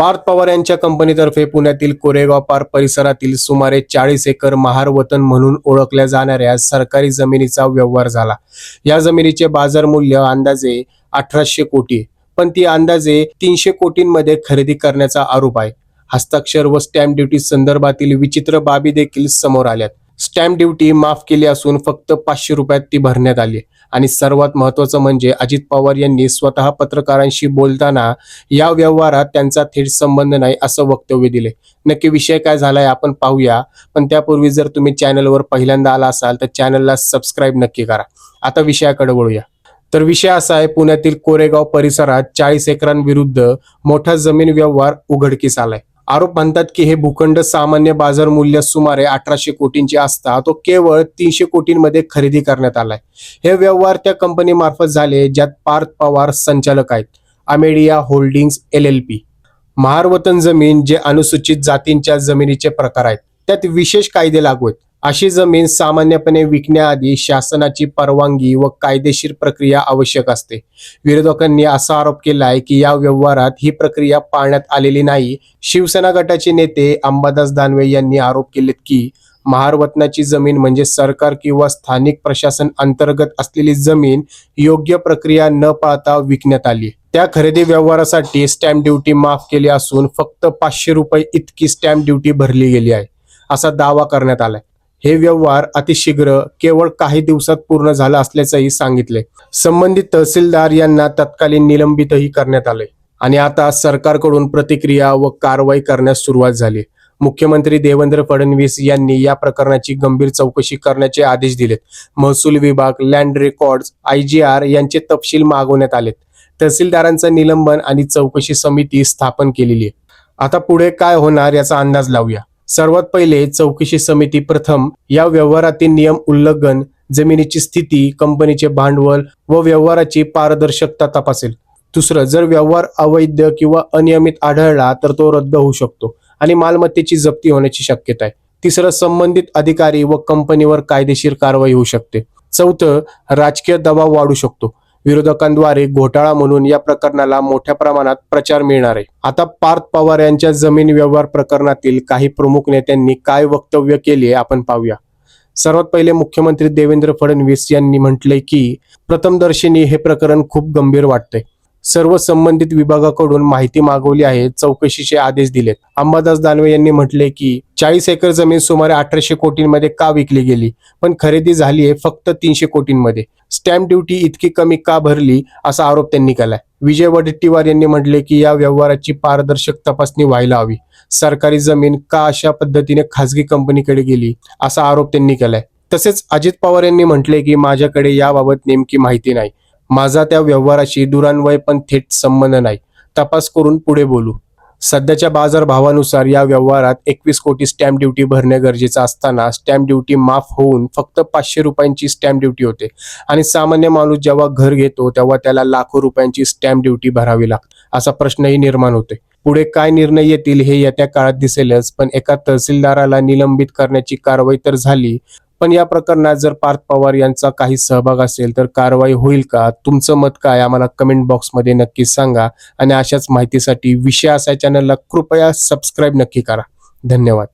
पार्थ पवार यांच्या कंपनीतर्फे पुण्यातील कोरेगाव पार्क परिसरातील सुमारे चाळीस एकर महार वतन म्हणून ओळखल्या जाणाऱ्या सरकारी जमिनीचा व्यवहार झाला. या जमिनीचे बाजार मूल्य अंदाजे अठराशे कोटी पण ती अंदाजे तीनशे कोटींमध्ये खरेदी करण्याचा आरोप आहे. हस्ताक्षर व स्टॅम्प ड्युटी संदर्भातील विचित्र बाबी देखील समोर आल्यात. स्टॅम्प ड्युटी माफ केली असून फक्त पाचशे रुपयात ती भरण्यात आली आणि सर्वात महत्वाचं म्हणजे अजित पवार यांनी स्वतः पत्रकारांशी बोलताना या व्यवहारात त्यांचा थेट संबंध नाही असं वक्तव्य दिले. नक्की विषय काय झालाय आपण पाहूया. पण त्यापूर्वी जर तुम्ही चॅनलवर पहिल्यांदा आला असाल तर चॅनलला सबस्क्राईब नक्की करा. आता विषयाकडे वळूया. तर विषय असा आहे पुण्यातील कोरेगाव परिसरात चाळीस एकरांविरुद्ध मोठा जमीन व्यवहार उघडकीस आलाय. आरोप म्हणतात की हे भूखंड सामान्य बाजार मूल्य सुमारे अठराशे कोटींचे असता तो केवळ तीनशे कोटींमध्ये खरेदी करण्यात आलाय. हे व्यवहार त्या कंपनी मार्फत झाले ज्यात पार्थ पवार संचालक आहेत. Amedea holdings L L P. महारवतन जमीन जे अनुसूचित जातींच्या जमिनीचे प्रकार आहेत त्यात विशेष कायदे लागू आहेत. अशी जमीन सामान्यपणे विकण्याआधी शासनाची परवानगी व कायदेशीर प्रक्रिया आवश्यक असते. विरोधकांनी असा आरोप केला आहे की या व्यवहारात ही प्रक्रिया पाळण्यात आलेली नाही. शिवसेना गटाचे नेते अंबादास दानवे यांनी आरोप केलेत की महारवतनाची जमीन म्हणजे सरकार किंवा स्थानिक प्रशासन अंतर्गत असलेली जमीन योग्य प्रक्रिया न पाळता विकण्यात आली. त्या खरेदी व्यवहारासाठी स्टॅम्प ड्युटी माफ केली असून फक्त पाचशे रुपये इतकी स्टॅम्प ड्युटी भरली गेली आहे असा दावा करण्यात आलाय. हे व्यवहार अतिशीघ्र केवळ काही दिवसात पूर्ण झाला असल्याचंही सांगितले. संबंधित तहसीलदार यांना तत्कालीन निलंबितही करण्यात आले आणि आता सरकारकडून प्रतिक्रिया व कारवाई करण्यास सुरुवात झाली. मुख्यमंत्री देवेंद्र फडणवीस यांनी या प्रकरणाची गंभीर चौकशी करण्याचे आदेश दिलेत. महसूल विभाग land records I G R यांचे तपशील मागवण्यात आलेत. तहसीलदारांचं निलंबन आणि चौकशी समिती स्थापन केलेली आहे. आता पुढे काय होणार याचा अंदाज लावूया. सर्वात पहिले चौकशी समिती प्रथम या व्यवहारातील नियम उल्लंघन जमिनीची स्थिती कंपनीचे भांडवल व व्यवहाराची पारदर्शकता तपासेल. दुसरं जर व्यवहार अवैध किंवा अनियमित आढळला तर तो रद्द होऊ शकतो आणि मालमत्तेची जप्ती होण्याची शक्यता आहे. तिसरं संबंधित अधिकारी व कंपनीवर कायदेशीर कारवाई होऊ शकते. चौथं राजकीय दबाव वाढू शकतो. विरोधकांद्वारे घोटाळा म्हणून या प्रकरणाला मोठ्या प्रमाणात प्रचार मिळणार आहे. आता पार्थ पवार यांच्या जमीन व्यवहार प्रकरणातील काही प्रमुख नेत्यांनी काय वक्तव्य केले आपण पाहूया. सर्वात पहिले मुख्यमंत्री देवेंद्र फडणवीस यांनी म्हटलंय की प्रथमदर्शनी हे प्रकरण खूप गंभीर वाटतंय. सर्व संबंधित विभागाकडून माहिती मागवली आहे चौकशीचे आदेश दिलेत. अंबादास दानवे यांनी म्हटले की चाळीस एकर जमीन सुमारे अठराशे कोटींमध्ये का विकली गेली? पण खरेदी झाली आहे फक्त तीनशे कोटींमध्ये. स्टॅम्प ड्युटी इतकी कमी का भरली? असा आरोप त्यांनी केलाय. विजय वडेट्टीवार यांनी म्हटले की या व्यवहाराची पारदर्शक तपासणी व्हायला हवी. सरकारी जमीन का अशा पद्धतीने खासगी कंपनीकडे गेली? असा आरोप त्यांनी केलाय. तसेच अजित पवार यांनी म्हटले की माझ्याकडे याबाबत नेमकी माहिती नाही. माझा त्या व्यवहाराशी दुरान्वय पण थेट संबंध नाही. तपास करून पुढे बोलू. सध्याच्या बाजारभावानुसार या व्यवहारात एकवीस कोटी स्टॅम्प ड्युटी भरणे गरजेचं असताना स्टॅम्प ड्युटी माफ होऊन फक्त पाचशे रुपयांची स्टॅम्प ड्युटी होते. आणि सामान्य माणूस जेव्हा घर घेतो तेव्हा त्याला लाखो रुपयांची स्टॅम्प ड्युटी भरावी लागते असा प्रश्नही निर्माण होते पुढे काय निर्णय येतील हे येत्या काळात दिसेलच पण एका तहसीलदाराला निलंबित करण्याची कारवाई तर झाली पण या प्रकरणात जर पार्थ पवार यांचा काही सहभाग असेल तर कारवाई होईल का? तुमचं मत काय? आम्हाला कमेंट बॉक्समध्ये नक्की सांगा आणि अशाच माहितीसाठी विषय असा चॅनलला कृपया सबस्क्राईब नक्की करा. धन्यवाद.